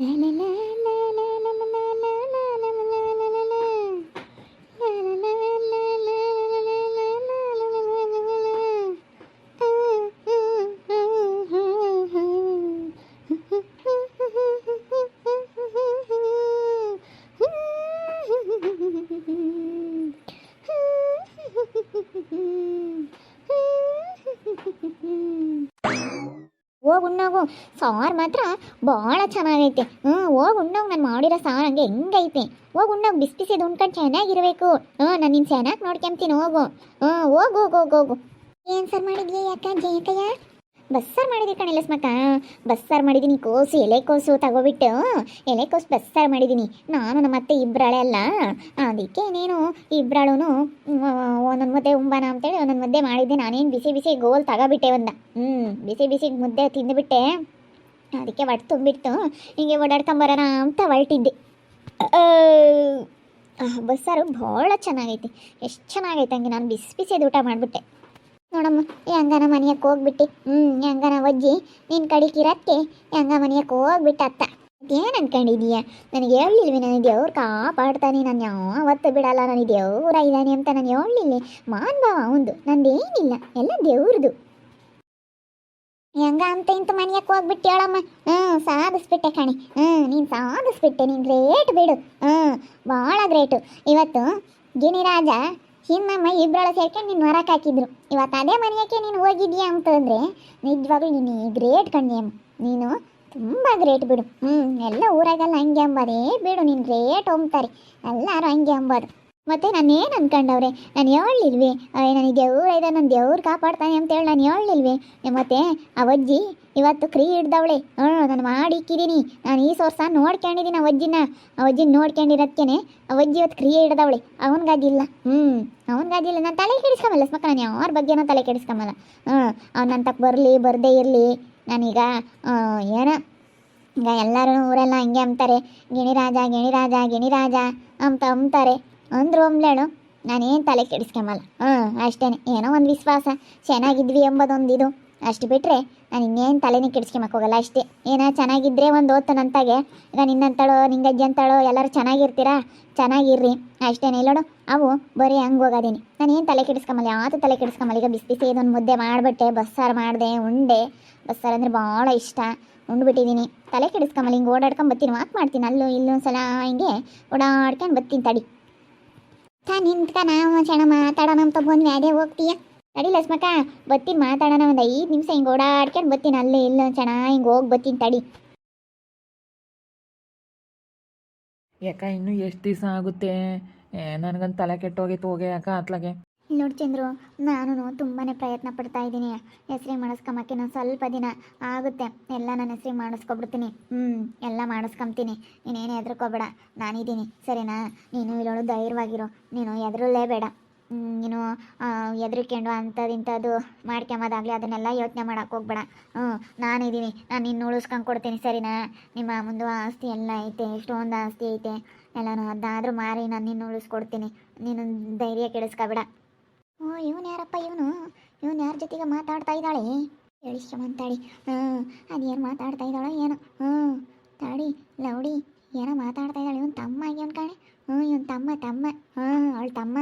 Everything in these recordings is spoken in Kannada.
No, no, no, na. ಹೋಗಿ ಉಣ್ಣೋಗು. ಸಾರು ಮಾತ್ರ ಭಾಳ ಚೆನ್ನಾಗೈತೆ. ಹ್ಞೂ, ಹೋಗಿ ಉಣ್ಣೋಗು ನಾನು ಮಾಡಿರೋ ಸಾರು ಹಂಗೆ ಹೆಂಗೈತೆ. ಹೋಗಿ ಬಿಸ್ ಬಿಸಿ ಬಿಸಿದು ಉಣ್ಕೊಂಡು ಚೆನ್ನಾಗಿರಬೇಕು ಹ್ಞೂ, ನಾನು ನಿನ್ನ ಚೆನ್ನಾಗಿ ನೋಡ್ಕೊಂತೀನಿ ಹೋಗು. ಹ್ಞೂ, ಹೋಗು ಹೋಗು ಹೋಗು ಏನು ಸರ್ ಮಾಡಿದ್ಯಾ ಯಾಕ ಜಯಕಯ್ಯ ಬಸ್ಸಾರು ಮಾಡಿದೀನಿ ಕಣಿಲ್ಲ ಲಸ್ಮಕ್ಕ ಬಸ್ಸಾರು ಮಾಡಿದ್ದೀನಿ ಕೋಸು ಎಲೆಕೋಸು ತಗೋಬಿಟ್ಟು. ಎಲೆಕೋಸು ಬಸ್ಸಾರು ಮಾಡಿದ್ದೀನಿ ನಾನು ನಮ್ಮ ಅತ್ತೆ ಇಬ್ಬರಾಳೆ ಅಲ್ಲ. ಅದಕ್ಕೆ ನೀನು ಇಬ್ಬರಾಳು ಒಂದೊಂದು ಮುದ್ದೆ ಉಂಬಾನ ಅಂತೇಳಿ ಒಂದೊಂದು ಮುದ್ದೆ ಮಾಡಿದ್ದೆ. ನಾನೇನು ಬಿಸಿ ಬಿಸಿ ಗೋಲ್ ತಗೋಬಿಟ್ಟೆ ಒಂದ. ಹ್ಞೂ ಬಿಸಿ ಬಿಸಿ ಮುದ್ದೆ ತಿಂದುಬಿಟ್ಟೆ. ಅದಕ್ಕೆ ಹೊಟ್ಟೆ ತುಂಬಿಟ್ಟು ಹಿಂಗೆ ಓಡಾಡ್ಕೊಂಬರೋಣ ಅಂತ ಹೊರಟಿದ್ದೆ. ಬಸ್ಸಾರು ಭಾಳ ಚೆನ್ನಾಗೈತಿ. ಎಷ್ಟು ಚೆನ್ನಾಗೈತೆ ಹಂಗೆ. ನಾನು ಬಿಸಿ ಬಿಸಿದು ಊಟ ಮಾಡಿಬಿಟ್ಟೆ. ನೋಡಮ್ಮ ಹೆಂಗನ ಮನೆಯಕ್ಕೆ ಹೋಗ್ಬಿಟ್ಟು. ಹ್ಞೂ ಹೆಂಗನ ಒಜ್ಜಿ ನಿನ್ನ ಕಡಿಕಿರಕ್ಕೆ ಹೆಂಗ ಮನೆಯಕ್ಕೆ ಹೋಗ್ಬಿಟ್ಟ ಅತ್ತ. ಏನು ಅನ್ಕೊಂಡಿದೀಯ? ನನಗೆ ಹೇಳಲಿಲ್ವಿ ನನಗೆ ದೇವ್ರು ಕಾಪಾಡ್ತಾನೆ, ನಾನು ಯಾವತ್ತು ಬಿಡಲ್ಲ ನನಗೆ ದೇವ್ರ ಇದ್ದಾನೆ ಅಂತ ನಾನು ಹೇಳಲಿಲ್ಲ ಮಾನ್ ಭಾವ ಒಂದು ನಂದೇನಿಲ್ಲ, ಎಲ್ಲ ದೇವ್ರದು. ಹೆಂಗ ಅಂತ ಇಂತ ಮನೆಯಕ್ಕೆ ಹೋಗ್ಬಿಟ್ಟು ಹೇಳಮ್ಮ. ಹ್ಞೂ ಸಾಧಿಸ್ಬಿಟ್ಟೆ ಕಣಿ. ಹ್ಞೂ ನೀನು ಸಾಧಿಸ್ಬಿಟ್ಟೆ, ನೀನು ಗ್ರೇಟ್ ಬಿಡು. ಹ್ಞೂ ಭಾಳ ಗ್ರೇಟು ಇವತ್ತು ಗಿಣಿರಾಜ ಹಿನ್ನಮ್ಮ ಇಬ್ಬರೊಳ ಸೇರ್ಕೊಂಡು ನೀನು ಹೊರಕ್ಕೆ ಹಾಕಿದ್ರು. ಇವತ್ತು ಅದೇ ಮನೆಯಕ್ಕೆ ನೀನು ಹೋಗಿದ್ಯಾ ಅಂತಂದರೆ ನಿಜವಾಗ್ಲೂ ನೀನು ಗ್ರೇಟ್ ಕಣ್ಣಿಯಮ್ಮ ನೀನು ತುಂಬ ಗ್ರೇಟ್ ಬಿಡು. ಹ್ಞೂ ಎಲ್ಲ ಊರಾಗೆಲ್ಲ ಹಂಗೆ ಅಂಬೋದೇ ಬಿಡು. ನೀನು ಗ್ರೇಟ್ ಹೋಗ್ತಾರೆ ಎಲ್ಲರೂ ಹಂಗೆ ಅಂಬೋದು. ಮತ್ತೆ ನಾನು ಏನು ಅನ್ಕೊಂಡವ್ರೆ? ನಾನು ಹೇಳಿಲ್ವಿ ನನಗೆ ದೇವ್ರ ಇದೆ ನನ್ನ ದೇವ್ರು ಕಾಪಾಡ್ತಾನೆ ಅಂತೇಳಿ ನಾನು ಹೇಳಿಲ್ವಿ ಮತ್ತೆ ಅವಜ್ಜಿ ಇವತ್ತು ಕ್ರೀ ಹಿಡ್ದವಳೆ. ಹ್ಞೂ, ನಾನು ಮಾಡಿಕ್ಕಿದ್ದೀನಿ ನಾನು ಈ ಸೋರ್ಸ ನೋಡ್ಕೊಂಡಿದ್ದೀನಿ ಅವಜ್ಜಿನ ಅವಜ್ಜಿನ ನೋಡ್ಕೊಂಡಿರೋದಕ್ಕೇನೆ ಅವಜ್ಜಿ ಇವತ್ತು ಕ್ರಿಯೆ ಹಿಡ್ದವಳೆ. ಅವನಿಗಾಗಿಲ್ಲ. ಹ್ಞೂ, ಅವನಿಗಾಗಿಲ್ಲ. ನಾನು ತಲೆ ಕೆಡಿಸ್ಕೊಂಬಲ್ಲ ಸ್ಮಕ್ಕ ನಾನು ಯಾರ ಬಗ್ಗೆನೂ ತಲೆ ಕೆಡಿಸ್ಕೊಂಬಲ್ಲ. ಹ್ಞೂ, ಅವ್ನು ನನ್ನ ತಕ್ಕ ಬರಲಿ, ಬರದೇ ಇರಲಿ. ನಾನೀಗ ಏನೋ? ಈಗ ಎಲ್ಲರೂ ಊರೆಲ್ಲ ಹಂಗೆ ಅಂತಾರೆ ಗಿಣಿರಾಜ ಗಿಣಿರಾಜ ಗಿಣಿರಾಜ ಅಂತ ಅಂತಾರೆ ಅಂದ್ರು ಅಂಬ್ಲೇಳು ನಾನೇನು ತಲೆ ಕೆಡಿಸ್ಕೊಂಬಲ್ಲ. ಹ್ಞೂ ಅಷ್ಟೇ ಏನೋ ಒಂದು ವಿಶ್ವಾಸ. ಚೆನ್ನಾಗಿದ್ವಿ ಎಂಬುದೊಂದು ಇದು ಅಷ್ಟು ಬಿಟ್ಟರೆ ನಾನು ಇನ್ನೇನು ತಲೆನೇ ಕೆಡಿಸ್ಕೊಂಬಕ್ಕೆ ಹೋಗಲ್ಲ, ಅಷ್ಟೇ. ಏನೋ ಚೆನ್ನಾಗಿದ್ದರೆ ಒಂದು ಓದ್ತು ನಂತಾಗೆ, ಈಗ ನಿನ್ನಂತಾಳೋ ನಿಂಗಜ್ಜಿ ಅಂತಾಳೋ ಎಲ್ಲರೂ ಚೆನ್ನಾಗಿರ್ತೀರಾ? ಚೆನ್ನಾಗಿರ್ರಿ. ಅಷ್ಟೇ ಇಲ್ಲೋಡು ಅವು ಬರೀ ಹಂಗೆ ಹೋಗೋದೀನಿ. ನಾನು ಏನು ತಲೆ ಕೆಡಿಸ್ಕೊಂಬಲ್ಲ, ಯಾವತ್ತು ತಲೆ ಕೆಡಿಸ್ಕೊಂಬಲ್ಲ. ಈಗ ಬಿಸಿ ಬಿಸಿ ಇದೊಂದು ಮುದ್ದೆ ಮಾಡಿಬಿಟ್ಟೆ, ಬಸ್ಸಾರು ಮಾಡಿದೆ, ಉಂಡೆ. ಬಸ್ಸಾರು ಅಂದರೆ ಭಾಳ ಇಷ್ಟ. ಉಂಡ್ಬಿಟ್ಟಿದ್ದೀನಿ ತಲೆ ಕೆಡಿಸ್ಕೊಂಬಲ್ಲ, ಹಿಂಗೆ ಓಡಾಡ್ಕೊಂಡು ಬರ್ತೀನಿ ವಾಕ್ ಮಾಡ್ತೀನಿ. ಅಲ್ಲೂ ಇಲ್ಲೊಂದು ಸಲ ಹಿಂಗೆ ಓಡಾಡ್ಕೊಂಡು ಬರ್ತೀನಿ ತಡಿ. ತಾ ನಿಂತ್ಕ ನಾವು ಕ್ಷಣ ಮಾತಾಡೋಣ ಅಂತ ಬಂದು ಅದೇ ಹೋಗ್ತೀಯ? ತಡಿ ಲಸ್ಮಕ್ಕ ಬತ್ತೀನಿ ಮಾತಾಡೋಣ ಒಂದು ಐದು ನಿಮಿಷ ಹಿಂಗೆ ಓಡಾಡ್ಕೊಂಡು ಬತ್ತೀನಿ ಅಲ್ಲೇ ಇಲ್ಲ ಕ್ಷಣ ಹಿಂಗೆ ಹೋಗಿ ಬತ್ತೀನಿ ತಡಿ. ಯಾಕ ಇನ್ನೂ ಎಷ್ಟು ದಿವಸ ಆಗುತ್ತೆ? ನನಗಂತ ತಲೆ ಕೆಟ್ಟೋಗೈತೆ ಹೋಗೆ ಯಾಕ, ಅತ್ಲಾಗೆ. ನೋಡಿ ಚಂದ್ರು ನಾನು ತುಂಬಾ ಪ್ರಯತ್ನ ಪಡ್ತಾ ಇದ್ದೀನಿ. ಹೆಸ್ರಿ ಮಾಡಿಸ್ಕೊಂಬಕ್ಕೆ ನಾನು ಸ್ವಲ್ಪ ದಿನ ಆಗುತ್ತೆ. ಎಲ್ಲ ನನ್ನ ಹೆಸ್ರಿ ಮಾಡಿಸ್ಕೊಬಿಡ್ತೀನಿ. ಹ್ಞೂ ಎಲ್ಲ ಮಾಡಿಸ್ಕೊಂತೀನಿ ನೀನೇನು ಹೆದರ್ಕೋಬೇಡ. ನಾನಿದ್ದೀನಿ. ಸರಿನಾ? ನೀನು ಇಲ್ಲೋಳು ಧೈರ್ಯವಾಗಿರು. ನೀನು ಎದರಲ್ಲೇ ಬೇಡ. ನೀನು ಎದ್ರಿಕೊಂಡು ಅಂಥದ್ದು ಇಂಥದ್ದು ಮಾಡ್ಕೊಂಬೋದಾಗಲಿ ಅದನ್ನೆಲ್ಲ ಯೋಚನೆ ಮಾಡೋಕೆ ಹೋಗ್ಬೇಡ. ಹ್ಞೂ ನಾನಿದ್ದೀನಿ. ನಾನು ನಿನ್ನ ಉಳಿಸ್ಕೊಂಡು ಕೊಡ್ತೀನಿ. ಸರಿನಾ? ನಿಮ್ಮ ಮುಂದೆ ಆಸ್ತಿ ಎಲ್ಲ ಐತೆ. ಎಷ್ಟೊಂದು ಆಸ್ತಿ ಐತೆ. ಎಲ್ಲನೂ ಅದಾದರೂ ಮಾರಿ ನಾನು ನಿನ್ನ ಉಳಿಸ್ಕೊಡ್ತೀನಿ. ನೀನು ಧೈರ್ಯ ಕೆಡಿಸ್ಕೊಬೇಡ. ಓ ಇವನು ಯಾರಪ್ಪ ಇವನು? ಇವನು ಯಾರ ಜೊತೆಗೆ ಮಾತಾಡ್ತಾ ಇದ್ದಾಳೆ? ಹೇಳಿಸ್ಕೊಂಬಂತಾಳಿ ಹ್ಞೂ, ಅದೇನು ಮಾತಾಡ್ತಾ ಇದ್ದಾಳೋ ಏನೋ. ಹ್ಞೂ ತಾಡಿ ಲೌಡಿ, ಏನೋ ಮಾತಾಡ್ತಾ ಇದ್ದಾಳೆ. ಇವನು ತಮ್ಮ ಆಗ್ಯಾನ ಕಾಣೆ. ಹ್ಞೂ, ಇವನು ತಮ್ಮ ತಮ್ಮ. ಹ್ಞೂ, ಅವಳು ತಮ್ಮ.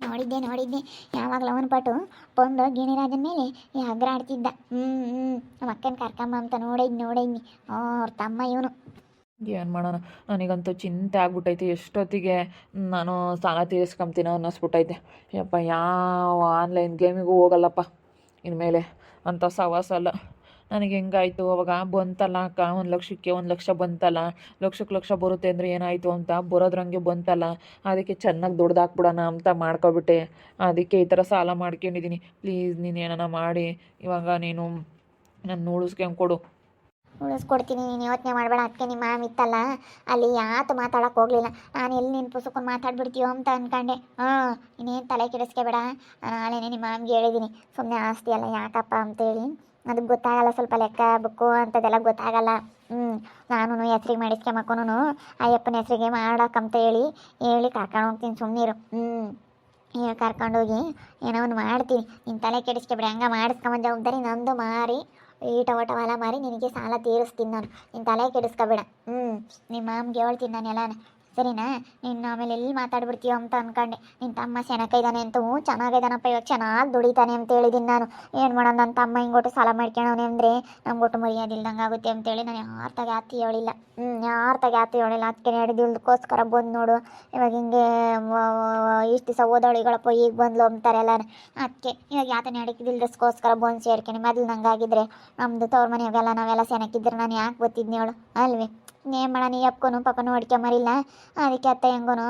ನೋಡಿದ್ದೆ ನೋಡಿದ್ದೆ. ಯಾವಾಗಲೂ ಅವನ ಪಟು ಬಂದು ಗಿಣಿರಾಜನ ಮೇಲೆ ಹಗ್ರ ಆಡ್ತಿದ್ದ ಹ್ಞೂ ಹ್ಞೂ ನಮ್ಮ ಅಕ್ಕನ ಕರ್ಕಂಬ ಅಂತ ನೋಡಿದ್ನಿ ನೋಡಿದ್ನಿ. ಅವ್ರ ತಮ್ಮ ಇವನು. ಏನು ಮಾಡೋಣ? ನನಗಂತೂ ಚಿಂತೆ ಆಗ್ಬಿಟ್ಟೈತೆ. ಎಷ್ಟೊತ್ತಿಗೆ ನಾನು ಸಾಲ ತೀರಿಸ್ಕೊಂತೀನೋ ಅನ್ನಿಸ್ಬಿಟ್ಟೈತೆ. ಯಪ್ಪ, ಯಾವ ಆನ್ಲೈನ್ ಗೇಮಿಗೂ ಹೋಗಲ್ಲಪ್ಪ. ಇನ್ಮೇಲೆ ಅಂಥ ಸವಾಸಲ್ಲ ನನಗೆ ಹೆಂಗಾಯ್ತು? ಅವಾಗ ಬಂತಲ್ಲ ಅಕ್ಕ? ಒಂದು ಲಕ್ಷಕ್ಕೆ ಒಂದು ಲಕ್ಷ ಬಂತಲ್ಲ? ಲಕ್ಷಕ್ಕೆ ಲಕ್ಷ ಬರುತ್ತೆ ಅಂದರೆ ಏನಾಯಿತು ಅಂತ ಬರೋದ್ರಂಗೆ ಬಂತಲ್ಲ? ಅದಕ್ಕೆ ಚೆನ್ನಾಗಿ ದುಡ್ದಾಕ್ಬಿಡೋಣ ಅಂತ ಮಾಡ್ಕೊಬಿಟ್ಟೆ. ಅದಕ್ಕೆ ಈ ಥರ ಸಾಲ ಮಾಡ್ಕೊಂಡಿದ್ದೀನಿ. ಪ್ಲೀಸ್ ನೀನು ಏನಾರ ಮಾಡಿ. ಇವಾಗ ನೀನು ನನ್ನ ಉಳಿಸ್ಕೊಂಡು ಕೊಡು. ಉಳಿಸ್ಕೊಡ್ತೀನಿ, ನೀನು ಯೋಚನೆ ಮಾಡಬೇಡ ಅದಕ್ಕೆ ನಿಮ್ಮ ಮಾಮ ಇತ್ತಲ್ಲ. ಅಲ್ಲಿ ಯಾತು ಮಾತಾಡೋಕೆ ಹೋಗಲಿಲ್ಲ. ನಾನು ಎಲ್ಲಿ ನಿನ್ನ ಪುಸ್ತಕವನ್ನು ಮಾತಾಡ್ಬಿಡ್ತೀಯೋ ಅಂತ ಅನ್ಕೊಂಡೆ. ಹಾಂ, ಇನ್ನೇನು ತಲೆ ಕೆಡಿಸ್ಕೋಬೇಡ. ನಾಳೆನೇ ನಿಮ್ಮ ಮಾಮ್ಗೆ ಹೇಳಿದ್ದೀನಿ ಸುಮ್ಮನೆ ಆಸ್ತಿ ಅಲ್ಲ ಯಾಕಪ್ಪ ಅಂತೇಳಿ. ಅದಕ್ಕೆ ಗೊತ್ತಾಗಲ್ಲ ಸ್ವಲ್ಪ ಲೆಕ್ಕ, ಬುಕ್ಕು ಅಂಥದ್ದೆಲ್ಲ ಗೊತ್ತಾಗಲ್ಲ. ಹ್ಞೂ ನಾನು ಹೆಸ್ರಿಗೆ ಮಾಡಿಸ್ಕೊಂಬಕ್ಕೂನು ಅಯ್ಯಪ್ಪನ ಹೆಸ್ರಿಗೆ ಮಾಡೋಕ್ಕಂತ ಹೇಳಿ ಹೇಳಿ ಕರ್ಕೊಂಡು ಹೋಗ್ತೀನಿ ಸುಮ್ಮನಿರು ಹ್ಞೂ ಕರ್ಕೊಂಡೋಗಿ ಏನೋ ಒಂದು ಮಾಡ್ತೀನಿ. ನಿನ್ನ ತಲೆ ಕೆಡಿಸ್ಕೊಬೇಡ, ಹಂಗೆ ಮಾಡಿಸ್ಕೊಂಬ ಜವಾಬ್ದಾರಿ ನಂದು ಮಾರಿ. ಈ ಟೊಮಟೊ ಹೊಲ ಮಾರಿ ನಿನಗೆ ಸಾಲ ತೀರಿಸ್ತೀನಿ ನಾನು. ನಿನ್ನ ತಲೆ ಕೆಡಿಸ್ಕೊಬೇಡ. ಹ್ಞೂ ನಿಮ್ಮ ಮಾಮ್ಗೆ ಹೇಳ್ತೀನಿ ನಾನು ಎಲ್ಲಾನ. ಸರಿನಾ? ನೀನು ಆಮೇಲೆ ಎಲ್ಲಿ ಮಾತಾಡ್ಬಿಡ್ತೀಯೋ ಅಂತ ಅನ್ಕೊಂಡೆ. ನಿನ್ನ ತಮ್ಮ ಚೆನ್ನಾಗಿದ್ದಾನೆ ಅಂತ ಹ್ಞೂ ಚೆನ್ನಾಗಿದ್ದಾನಪ್ಪ ಇವಾಗ ಚೆನ್ನಾಗಿ ದುಡಿತಾನೆ ಅಂತ ಹೇಳಿದ್ದೀನಿ ನಾನು. ಏನು ಮಾಡೋಣ ನನ್ನ ತಮ್ಮ ಹಿಂಗೊಟ್ಟು ಸಾಲ ಮಾಡ್ಕೊಳವನೆ ಅಂದರೆ ನಮ್ಗೊಟ್ಟು ಮರ್ಯಾದಿಲ್ದಂಗೆ ಆಗುತ್ತೆ ಅಂತೇಳಿ ನಾನು ಯಾರ ತಗ ಆತಿ ಹೇಳಿಲ್ಲ ಹ್ಞೂ ಯಾರ ತಗ ಆತಿ ಹೇಳಿಲ್ಲ ಅದಕ್ಕೆ ನಡೆದಿಲ್ದಕ್ಕೋಸ್ಕರ ಬಂದು ನೋಡು. ಇವಾಗ ಹಿಂಗೆ ಇಷ್ಟು ದಿವಸ ಓದೋಳಿಗಳಪ್ಪ ಈಗ ಬಂದ್ಲು ಅಂತಾರೆ ಎಲ್ಲ ಅದಕ್ಕೆ ಇವಾಗ ಯಾತನೆ ಅಡಕಿದಿಲ್ದಸ್ಕೋಸ್ಕರ ಬಂದು ಸೇರ್ಕೊಂಡು ಮೊದಲು ನಂಗಾಗಿದ್ರೆ ನಮ್ಮದು ತವ್ರ ಮನೆಯಾಗೆಲ್ಲ ನಾವೆಲ್ಲ ಸೆನಕ್ಕಿದ್ರೆ ನಾನು ಯಾಕೆ ಗೊತ್ತಿದ್ನೇಳು ಅಲ್ವೇ? ಏನು ಮಾಡೋಣ ಅಪ್ಪನು ಪಾಪನು ಹೊಡ್ಕೊಂಬರಿಲ್ಲ ಅದಕ್ಕೆ ಅತ್ತ ಹೆಂಗೋನು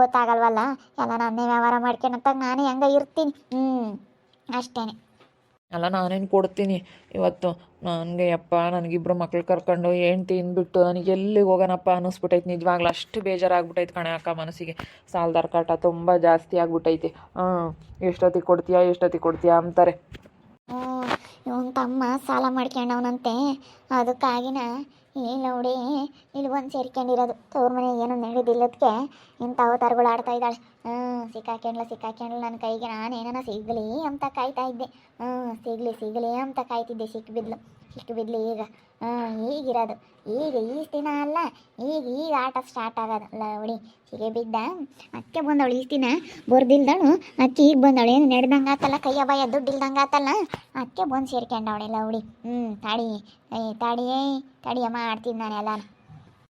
ಗೊತ್ತಾಗಲ್ವಲ್ಲ? ಎಲ್ಲ ನಾನೇ ವ್ಯವಹಾರ ಮಾಡ್ಕೊಳತ್ತಾಗ ನಾನೇ ಹೆಂಗ ಇರ್ತೀನಿ. ಹ್ಞೂ ಅಷ್ಟೇನೆ. ಅಲ್ಲ ನಾನೇನು ಕೊಡ್ತೀನಿ? ಇವತ್ತು ನನಗೆ ಯಪ್ಪ ನನಗಿಬ್ರು ಮಕ್ಳು ಕರ್ಕೊಂಡು ಏನು ಬಿಟ್ಟು ನನಗೆ ಎಲ್ಲಿಗೆ ಹೋಗೋಣಪ್ಪ ಅನ್ನಿಸ್ಬಿಟ್ಟೈತೆ ನಿಜವಾಗ್ಲೂ. ಅಷ್ಟು ಬೇಜಾರಾಗ್ಬಿಟ್ಟೈತೆ ಕಣೆ ಅಕ್ಕ ಮನಸ್ಸಿಗೆ. ಸಾಲದಾರ್ ಕಾಟ ತುಂಬ ಜಾಸ್ತಿ ಆಗ್ಬಿಟ್ಟೈತೆ ಹ್ಞೂ ಎಷ್ಟೊತ್ತಿಗೆ ಕೊಡ್ತೀಯಾ ಎಷ್ಟೊತ್ತಿಗೆ ಕೊಡ್ತೀಯಾ ಅಂತಾರೆ. ಹ್ಞೂ ಇವನ್ ತಮ್ಮ ಸಾಲ ಮಾಡ್ಕೊಂಡವನಂತೆ ಅದಕ್ಕಾಗಿನ ಈ ನೋಡಿ, ಇಲ್ಲಿ ಒಂದು ಸೇರ್ಕೊಂಡಿರೋದು. ತವ್ರ ಮನೆ ಏನು ನಡೆದಿಲ್ಲದಕ್ಕೆ ಇಂಥ ಅವತಾರಗಳು ಆಡ್ತಾ ಇದ್ದಾಳೆ. ಹ್ಞೂ ಸಿಕ್ಕಾಕೊಂಡ್ಲ ಸಿಕ್ಕಾಕೊಂಡ್ಲ ನನ್ನ ಕೈಗೆ ನಾನು ಏನಾನ ಸಿಗಲಿ ಅಂತ ಕಾಯ್ತಾ ಇದ್ದೆ. ಹ್ಞೂ, ಸಿಗಲಿ ಸಿಗಲಿ ಅಂತ ಕಾಯ್ತಿದ್ದೆ ಸಿಕ್ಕಿಬಿದ್ಲು ಸಿಕ್ಕಿಬಿದ್ಲು ಈಗ. ಹ್ಞೂ ಈಗಿರೋದು. ಈಗ ಈ ದಿನ ಅಲ್ಲ, ಈಗ ಈಗ ಆಟ ಸ್ಟಾರ್ಟ್ ಆಗೋದು ಲೌಡಿ ಸಿಗೆ ಬಿದ್ದ, ಅಕ್ಕೆ ಬಂದವಳು ಈ ದಿನ. ಬರ್ದಿಲ್ದಳು, ಅಕ್ಕಿ ಈಗ ಬಂದವಳು. ಏನು ನಡೆದಂಗೆ ಆತಲ್ಲ, ಕೈಯ ದುಡ್ಡು ಇಲ್ದಂಗೆ ಆತಲ್ಲ. ಅಕ್ಕೆ ಬಂದು ಸೇರ್ಕೊಂಡವಳೆ ಲವಡಿ ಹ್ಞೂ ತಾಡಿ ತಾಡಿಯೇ ತಾಡಿಯಮ್ಮ ಆಡ್ತೀನಿ ನಾನು ಎಲ್ಲಾನು.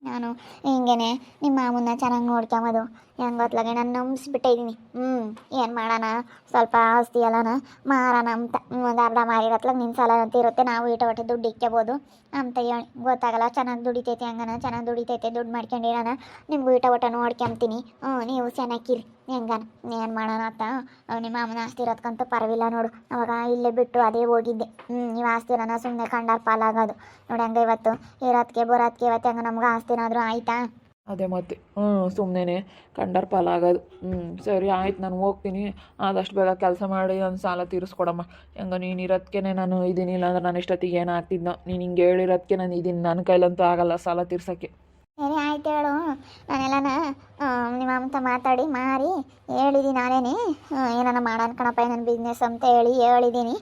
ನಾನು, ಹಿಂಗೇನೆ, ನಿಮ್ಮ ಮಾಮನ್ನ ಚೆನ್ನಾಗಿ ನೋಡ್ಕೊಂಬೋದು ಹೆಂಗೊತ್ಲಾಗೆ ನಾನು ನಂಬಿಸ್ಬಿಟ್ಟಿದ್ದೀನಿ ಹ್ಞೂ ಏನು ಮಾಡೋಣ? ಸ್ವಲ್ಪ ಆಸ್ತಿ ಎಲ್ಲನ ಮಾರೋಣ ಅಂತ. ಒಂದು ಅರ್ಧ ಮಾರಿರತ್ಲಾಗ ನಿನ್ನ ಸಾಲ ಅಂತ ಇರುತ್ತೆ, ನಾವು ಈಟ ಒಟ್ಟು ದುಡ್ಡು ಇಕ್ಕೋಬೋದು ಅಂತ ಹೇಳಿ, ಗೊತ್ತಾಗಲ್ಲ, ಚೆನ್ನಾಗಿ ದುಡಿತೈತೆ ಹಂಗನ? ಚೆನ್ನಾಗಿ ದುಡಿತೈತೆ, ದುಡ್ಡು ಮಾಡ್ಕೊಂಡಿರೋಣ ನಿಮಗೂ ಈಟ ಒಟ್ಟ ನೋಡ್ಕೊಂತೀನಿ ಹ್ಞೂ ನೀವು ಚೆನ್ನಾಗಿರಿ ಹೆಂಗನ ಏನು ಮಾಡೋಣ ಅಂತ? ನಿಮ್ಮ ಮಾಮನ ಆಸ್ತಿ ಇರೋದ್ಕಂತ ಪರವಿಲ್ಲ ನೋಡು. ಅವಾಗ ಇಲ್ಲೇ ಬಿಟ್ಟು ಅದೇ ಹೋಗಿದ್ದೆ. ಹ್ಞೂ ನೀವು ಆಸ್ತಿರನ ಸುಮ್ಮನೆ ಕಂಡಾರ ಪಾಲಾಗೋದು. ನೋಡಿ ಹಂಗೆ ಇವತ್ತು? ಇರೋದಕ್ಕೆ ಬರೋದಕ್ಕೆ ಇವತ್ತು ಹಂಗೆ ನಮ್ಗೆ ಆಸ್ತಿನಾದರೂ ಆಯ್ತಾ? ಅದೇ ಮತ್ತೆ. ಹ್ಞೂ ಸುಮ್ಮನೆ ಕಂಡರ್ ಪಾಲಾಗೋದು. ಹ್ಞೂ ಸರಿ ಆಯ್ತು, ನಾನು ಹೋಗ್ತೀನಿ. ಆದಷ್ಟು ಬೇಗ ಕೆಲಸ ಮಾಡಿ ಒಂದು ಸಾಲ ತೀರಿಸ್ಕೊಡಮ್ಮ. ಹೆಂಗ ನೀನು ಇರೋದಕ್ಕೆ ನಾನು ಇದ್ದೀನಿ ಇಲ್ಲಾಂದ್ರೆ ನಾನು ಇಷ್ಟೊತ್ತಿಗೆ ಏನು ಆಗ್ತಿದ್ನೋ. ನೀನು ಹಿಂಗೆ ಹೇಳಿರೋದಕ್ಕೆ ನಾನು ಇದ್ದೀನಿ ನನ್ನ ಕೈಲಂತೂ ಆಗಲ್ಲ ಸಾಲ ತೀರ್ಸೋಕ್ಕೆ. ಆಯ್ತು ಹೇಳು. ನಾನೆಲ್ಲನ ನಿಮ್ಮ ಅಮ್ಮತ ಮಾತಾಡಿ, ಮಾರಿ ಹೇಳಿದ್ದೀನಿ ನಾನೇನೆ ಏನಾನ ಮಾಡೋಣ ಕಣಪ್ಪ ನನ್ನ ಬಿಸ್ನೆಸ್ ಅಂತ ಹೇಳಿ ಹೇಳಿದ್ದೀನಿ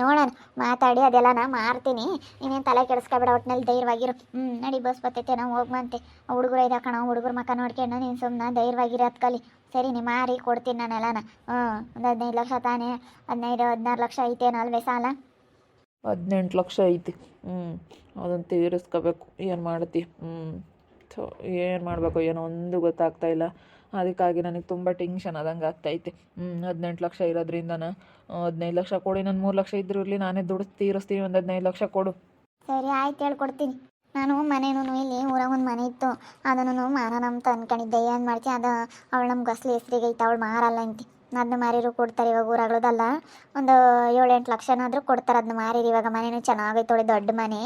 ನೋಡೋಣ, ಮಾತಾಡಿ, ಅದೆಲ್ಲನ ಮಾರ್ತೀನಿ. ನೀನೇನು ತಲೆ ಕೆಡಿಸ್ಕೊಬೇಡ ಒಟ್ಟಿನಲ್ಲಿ ಧೈರ್ಯವಾಗಿರು. ಹ್ಞೂ ನಡಿ ಬಸ್ ಬರ್ತೈತೆ, ನಾವು ಹೋಗ್ಬಂತೆ ಹುಡುಗರು ಇದ ಕಣ, ಹುಡುಗರ ಮಕ್ಕ ನೋಡ್ಕೊಂಡು ನೀನು ಸುಮ್ಮನೆ ಧೈರ್ಯವಾಗಿರೋ ಕಲಿ. ಸರಿ, ನೀ ಮಾರಿ, ಕೊಡ್ತೀನಿ ನಾನೆಲ್ಲನ. ಹ್ಞೂ ಒಂದು ಹದಿನೈದು ಲಕ್ಷ ತಾನೇ, ಹದಿನೈದು, ಹದಿನಾರು ಲಕ್ಷ ಐತೆ ಅಲ್ವೇ ಸಾಲ. ಹದಿನೆಂಟು ಲಕ್ಷ ಐತಿ. ಹ್ಞೂ ಅದನ್ನು ತೀರಿಸ್ಕೋಬೇಕು. ಏನು ಮಾಡ್ತಿ? ಹ್ಞೂ ಥೋ ಏನು ಮಾಡಬೇಕು, ಏನೋ ಒಂದು ಗೊತ್ತಾಗ್ತಾ ಇಲ್ಲ. ಅದಕ್ಕಾಗಿ ನನಗೆ ತುಂಬ ಟೆನ್ಷನ್ ಆದಂಗೆ ಆಗ್ತೈತೆ. ಹದಿನೆಂಟು ಲಕ್ಷ ಇರೋದ್ರಿಂದನ, ಹದಿನೈದು ಲಕ್ಷ ಕೊಡಿ, ನಾನು ಮೂರು ಲಕ್ಷ ಇದ್ರೂ ಇರಲಿ, ನಾನೇ ದುಡ್ಡು ತೀರಿಸ್ತೀನಿ, ಒಂದು ಹದಿನೈದು ಲಕ್ಷ ಕೊಡು. ಸರಿ, ಆಯ್ತು ಹೇಳ್ಕೊಡ್ತೀನಿ ನಾನು ಮನೇನೂ ಇಲ್ಲಿ, ಊರಾಗ ಒಂದು ಮನೆ ಇತ್ತು. ಅದನ್ನು ಮಾರೋಣ ಅಂತ ಅನ್ಕೊಂಡಿದ್ದೆ ಏನು ಮಾಡ್ತೀನಿ ಅದು ಅವಳು ನಮ್ಮ ಗಸ್ಲಿ ಹೆಸ್ರಿಗೆ ಐತೆ ಅವಳು ಮಾರಲ್ಲ ಅಂತಿ. ಅದನ್ನ ಮಾರಿರು ಕೊಡ್ತಾರೆ ಇವಾಗ ಊರಾಗಳದಲ್ಲ. ಒಂದು ಏಳೆಂಟು ಲಕ್ಷನಾದರೂ ಕೊಡ್ತಾರೆ ಅದನ್ನ ಮಾರಿರಿ. ಇವಾಗ ಮನೇನು ಚೆನ್ನಾಗೈತೆ ಒಳ್ಳೆ ದೊಡ್ಡ ಮನೆ.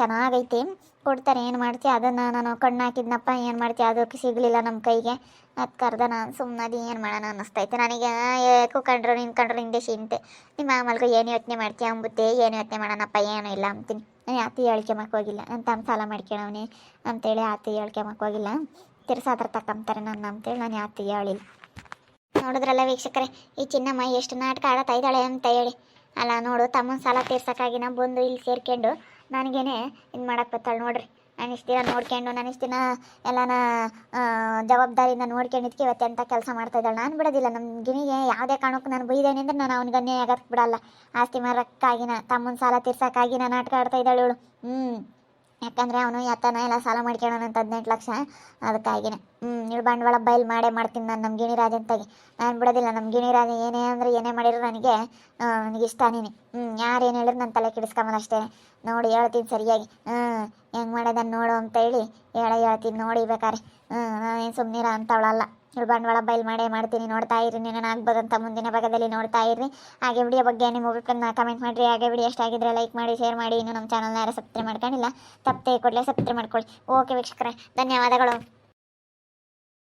ಚೆನ್ನಾಗೈತಿ. ಕೊಡ್ತಾರೆ, ಏನು ಮಾಡ್ತಿ? ಅದನ್ನು ನಾನು ಕಣ್ಣು ಹಾಕಿದ್ನಪ್ಪ ಏನು ಮಾಡ್ತಿ? ಅದಕ್ಕೆ ಸಿಗಲಿಲ್ಲ ನಮ್ಮ ಕೈಗೆ. ಅದು ಕರ್ದ ನಾನು ಸುಮ್ಮನೆ ಏನು ಮಾಡೋಣ ಅನ್ನಿಸ್ತೈತೆ. ನನಗೆ ಯಾಕೋ ಕಂಡ್ರು ನಿನ್ನ ಕಂಡ್ರು ಹಿಂದೆ ಚಿಂತೆ. ನಿಮ್ಮ ಮಾಮಲ್ಗೂ ಏನು ಯೋಚನೆ ಮಾಡ್ತೀಯ ಅಂಬುತ್ತೆ? ಏನು ಯೋಚನೆ ಮಾಡೋಣಪ್ಪ? ಏನು ಇಲ್ಲ ಅಂತೀನಿ. ನಾನು ಯಾತಿ ಹೇಳಿಕೆ ಹೋಗಿಲ್ಲ. ನನ್ನ ತಮ್ಮ ಸಾಲ ಮಾಡ್ಕೊಳವನೆ ಅಂತೇಳಿ ಆತಿ ಹೇಳ್ಕೆ ಹೋಗಿಲ್ಲ. ತಿರ್ಸಾದ್ರ ತಕ್ಕಂತಾರೆ ನನ್ನ ಅಂತೇಳಿ ನಾನು ಯಾತಿ ಹೇಳಿಲ್ಲ. ನೋಡಿದ್ರಲ್ಲ ವೀಕ್ಷಕರೇ, ಈ ಚಿನ್ನಮ್ಮ ಎಷ್ಟು ನಾಟಕ ಆಡತಾ ಇದ್ದಾಳೆ ಅಂತ ಹೇಳಿ. ಅಲ್ಲ ನೋಡು, ತಮ್ಮನ ಸಾಲ ತೀರ್ಸೋಕ್ಕಾಗಿ ನಾ ಬಂದು ಇಲ್ಲಿ ಸೇರ್ಕೊಂಡು ನನಗೇನೆ ಇದು ಮಾಡಕ್ಕೆ ಬರ್ತಾಳೆ ನೋಡ್ರಿ. ನಾನು ಇಷ್ಟು ದಿನ ನೋಡ್ಕೊಂಡು, ನಾನು ಇಷ್ಟು ದಿನ ಎಲ್ಲನ ಜವಾಬ್ದಾರಿಯಿಂದ ನೋಡ್ಕೊಂಡಿದ್ಕೆ ಇವತ್ತೆ ಅಂತ ಕೆಲಸ ಮಾಡ್ತಾ ಇದ್ದಾಳೆ ನಾನು ಬಿಡೋದಿಲ್ಲ ನಮ್ಮ ಗಿಣಿಗೆ ಯಾವುದೇ ಕಾರಣಕ್ಕೂ ನಾನು ಬೈದೇನೆ ಅಂದ್ರೆ ನಾನು ಅವ್ನಿಗೆ ಅನ್ಯಾಯ ಆಗಕ್ಕೆ ಬಿಡಲ್ಲ ಆಸ್ತಿ ಮಾರಕ್ಕಾಗಿನ ತಮ್ಮನ ಸಾಲ ತೀರ್ಸೋಕ್ಕಾಗಿ ನಾಟಕ ಆಡ್ತಾ ಇದ್ದಾಳೆ ಇವಳು. ಹ್ಞೂ ಯಾಕಂದರೆ ಅವನು ಯಾತನ ಎಲ್ಲ ಸಾಲ ಮಾಡ್ಕೊಳ್ಳೋಣ ಅಂತ ಹದಿನೆಂಟು ಲಕ್ಷ. ಅದಕ್ಕಾಗಿನೇ. ಹ್ಞೂ ಇಳು ಬಂಡವಾಳ ಬಯಲು ಮಾಡೇ ಮಾಡ್ತೀನಿ ನಾನು ನಮ್ಮ ಗಿಣಿರಾಜ್ ಅಂತಾಗಿ. ನಾನು ಬಿಡೋದಿಲ್ಲ ನಮ್ಮ ಗಿಣಿರಾಜ ಏನೇ ಅಂದರೆ ಏನೇ ಮಾಡಿದ್ರು ನನಗೆ ನನಗೆ ಇಷ್ಟ ಹ್ಞೂ ಯಾರು ಏನು ಹೇಳಿದ್ರು ನನ್ನ ತಲೆ ಕೆಡಿಸ್ಕೊಂಬಲ್ಲ ಅಷ್ಟೇ. ನೋಡಿ, ಹೇಳ್ತೀನಿ ಸರಿಯಾಗಿ. ಹ್ಞೂ ಹೆಂಗೆ ಮಾಡೋದನ್ನು ನೋಡು ಅಂತ ಹೇಳಿ ಹೇಳ, ಹೇಳ್ತೀನಿ, ನೋಡಿ ಬೇಕಾರೆ. ಹ್ಞೂ ನಾನೇನು ಸುಮ್ಮನಿರ ಅಂತವಳಲ್ಲ. ಬಂಡವಾಳ ಬಯಲು ಮಾಡೇ ಮಾಡ್ತೀನಿ, ನೋಡ್ತಾ ಇರಿ ನೀನು ಆಗ್ಬೋದಂತ ಮುಂದಿನ ಭಾಗದಲ್ಲಿ ನೋಡ್ತಾ ಇರ್ರಿ. ಹಾಗೆ ವಿಡಿಯೋ ಬಗ್ಗೆ ನಿಮ್ಮ ಅಭಿಪ್ರಾಯನ ಕಮೆಂಟ್ ಮಾಡಿರಿ. ಹಾಗೆ ವಿಡಿಯೋ ಎಷ್ಟಾಗಿದ್ರೆ ಲೈಕ್ ಮಾಡಿ ಶೇರ್ ಮಾಡಿ, ಇನ್ನು ನಮ್ಮ ಚಾನಲ್ನ ಯಾರು ಸಬ್ಸ್ಕ್ರೈಬ್ ಮಾಡ್ಕೊಂಡಿಲ್ಲ, ತಪ್ಪದೆ ಕೊಡಲೇ ಸಬ್ಸ್ಕ್ರೈಬ್ ಮಾಡ್ಕೊಳ್ಳಿ. ಓಕೆ ವೀಕ್ಷಕರೇ, ಧನ್ಯವಾದಗಳು.